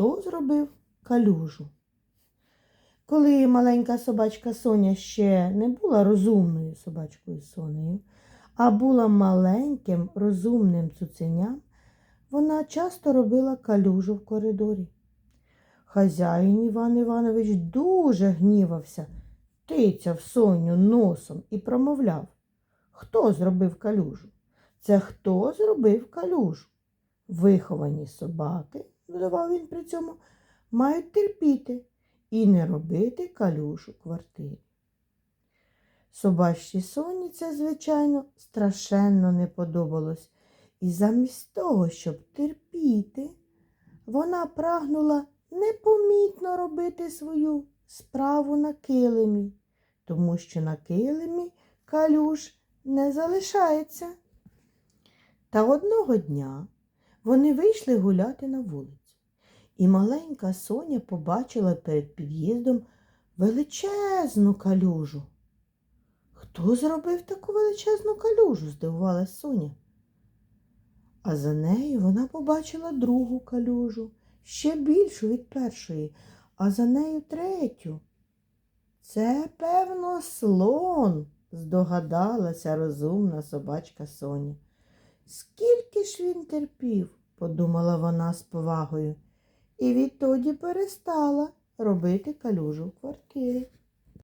хто зробив калюжу. Коли маленька собачка Соня ще не була розумною собачкою Сонею, а була маленьким розумним цуценям, вона часто робила калюжу в коридорі. Хазяїн Іван Іванович дуже гнівався, тицяв Соню носом і промовляв, хто зробив калюжу? Це хто зробив калюжу? Виховані собаки, додавав він при цьому, мають терпіти і не робити калюжу в квартирі. Собачці Соні це, звичайно, страшенно не подобалось, і замість того, щоб терпіти, вона прагнула непомітно робити свою справу на килимі, тому що на килимі калюж не залишається. Та одного дня вони вийшли гуляти на вулицю, і маленька Соня побачила перед під'їздом величезну калюжу. Хто зробив таку величезну калюжу? здивувалась Соня. А за нею вона побачила другу калюжу, ще більшу від першої, а за нею третю. Це, певно, слон, здогадалася розумна собачка Соня. Скільки ж він терпів, подумала вона з повагою, і відтоді перестала робити калюжу в квартирі.